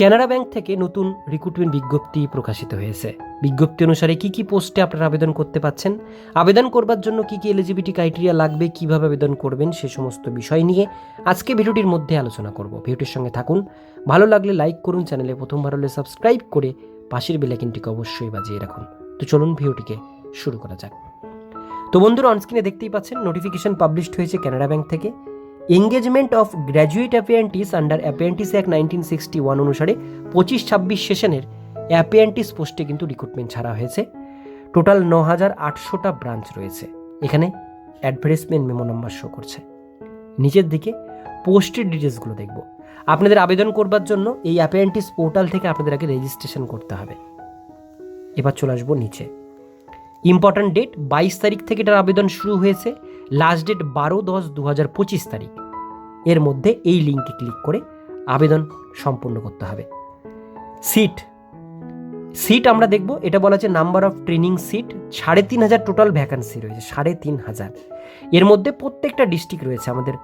Canada bank থেকে নতুন recruitment বিজ্ঞপ্তি প্রকাশিত হয়েছে। বিজ্ঞপ্তি অনুসারে কি কি পোস্টে আপনারা আবেদন করতে পাচ্ছেন? আবেদন করবার জন্য কি কি এলিজিবিলিটি ক্রাইটেরিয়া লাগবে, কীভাবে আবেদন করবেন, সে সমস্ত বিষয় নিয়ে আজকে ভিডিওটির মধ্যে আলোচনা করব। ভিডিওটির সঙ্গে থাকুন। ভালো লাগলে লাইক করুন, চ্যানেলে প্রথমবার হলে সাবস্ক্রাইব করে পাশের বেলাইকিনটিকে অবশ্যই বাজিয়ে রাখুন। তো চলুন ভিডিওটিকে শুরু করা যাক। তো বন্ধুরা অনস্ক্রিনে দেখতেই পাচ্ছেন নোটিফিকেশন পাবলিশড হয়েছে কানাডা ব্যাংক থেকে। Engagement of graduate apprentices under apprentices act nineteen sixty one অনুসারে পঁচিশ ছাব্বিশ সেশনের অ্যাপিয়েন্টিস পোস্টে কিন্তু রিক্রুটমেন্ট ছাড়া হয়েছে। টোটাল ন হাজার আটশোটা ব্রাঞ্চ রয়েছে। এখানে অ্যাডভার্টাইজমেন্ট মেমো নাম্বার শো করছে। নিচের দিকে পোস্টের ডিটেলসগুলো দেখব। আপনাদের আবেদন করবার জন্য এই অ্যাপিয়েন্টিস পোর্টাল থেকে আপনাদের আগে রেজিস্ট্রেশন করতে হবে। এবার চলে আসব নিচে। ইম্পর্ট্যান্ট ডেট বাইশ তারিখ থেকে এটার আবেদন শুরু হয়েছে। লাস্ট ডেট বারো দশ দু হাজার পঁচিশ তারিখ। এর মধ্যে এই লিঙ্কে ক্লিক করে আবেদন সম্পূর্ণ করতে হবে। সিট সিট আমরা দেখব, এটা বলা আছে নাম্বার অফ ট্রেনিং সিট সাড়ে তিন হাজার টোটাল ভ্যাকান্সি রয়েছে, সাড়ে তিন হাজার। এর মধ্যে প্রত্যেকটা ডিস্ট্রিক্ট রয়েছে আমাদের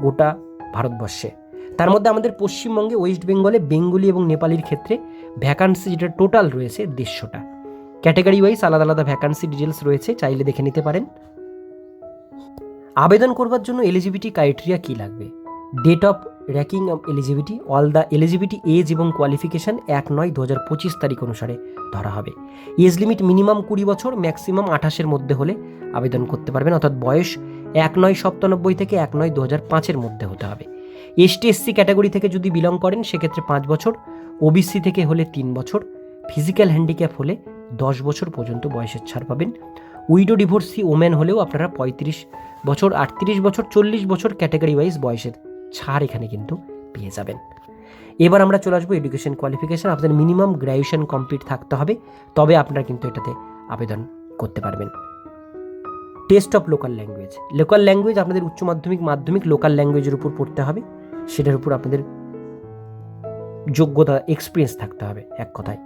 গোটা ভারতবর্ষে। তার মধ্যে আমাদের পশ্চিমবঙ্গে ওয়েস্ট বেঙ্গলে বেঙ্গলি এবং নেপালির ক্ষেত্রে ভ্যাকান্সি যেটা টোটাল রয়েছে দেড়শোটা। ক্যাটাগরি ওয়াইজ আলাদা আলাদা ভ্যাকান্সি ডিটেলস রয়েছে, চাইলে দেখে নিতে পারেন। আবেদন করবার জন্য এলিজিবিলিটি ক্রাইটেরিয়া কী লাগবে? Date of reckoning of eligibility all the eligibility age এবং কোয়ালিফিকেশন এক নয় দু হাজার পঁচিশ তারিখ অনুসারে ধরা হবে। এজ লিমিট মিনিমাম কুড়ি বছর ম্যাক্সিমাম আঠাশের মধ্যে হলে আবেদন করতে পারবেন, অর্থাৎ বয়স এক নয় সপ্তানব্বই থেকে এক নয় দু হাজার পাঁচের মধ্যে হতে হবে। এসটি এসসি ক্যাটাগরি থেকে যদি বিলং করেন, সেক্ষেত্রে পাঁচ বছর ওবিসি থেকে হলে তিন বছর ফিজিক্যাল হ্যান্ডিক্যাপ হলে দশ বছর পর্যন্ত বয়সের ছাড় পাবেন। উইডো ডিভোর্সি ওম্যান হলেও আপনারা পঁয়ত্রিশ বছর আটত্রিশ, বছর চল্লিশ, বছর ক্যাটাগরি ওয়াইজ বয়সের ছাড় এখানে কিন্তু পেয়ে যাবেন। এবার আমরা চলে আসব এডুকেশন কোয়ালিফিকেশান আপনাদের মিনিমাম গ্র্যাজুয়েশন কমপ্লিট থাকতে হবে, তবে আপনারা কিন্তু এটাতে আবেদন করতে পারবেন। Test of local language local language আপনাদের উচ্চ মাধ্যমিক মাধ্যমিক লোকাল ল্যাঙ্গুয়েজের উপর পড়তে হবে, সেটার উপর আপনাদের যোগ্যতা এক্সপিরিয়েন্স থাকতে হবে এক কথায়।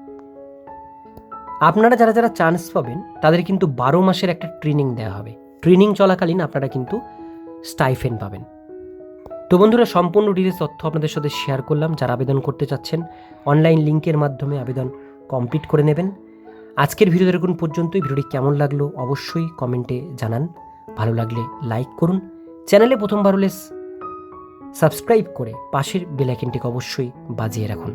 আপনারা যারা যারা চান্স পাবেন, তাদের কিন্তু বারো মাসের একটা ট্রেনিং দেওয়া হবে। ট্রেনিং চলাকালীন আপনারা কিন্তু স্টাইফেন পাবেন। তো বন্ধুরা, সম্পূর্ণ ডিটেলস তথ্য আপনাদের সাথে শেয়ার করলাম। যারা আবেদন করতে চাচ্ছেন, অনলাইন লিঙ্কের মাধ্যমে আবেদন কমপ্লিট করে নেবেন। আজকের ভিডিও দেখুন পর্যন্তই। ভিডিওটি কেমন লাগল অবশ্যই কমেন্টে জানান। ভালো লাগলে লাইক করুন। চ্যানেলে প্রথমবার হলে সাবস্ক্রাইব করে পাশের বেলাইকেনটিকে অবশ্যই বাজিয়ে রাখুন।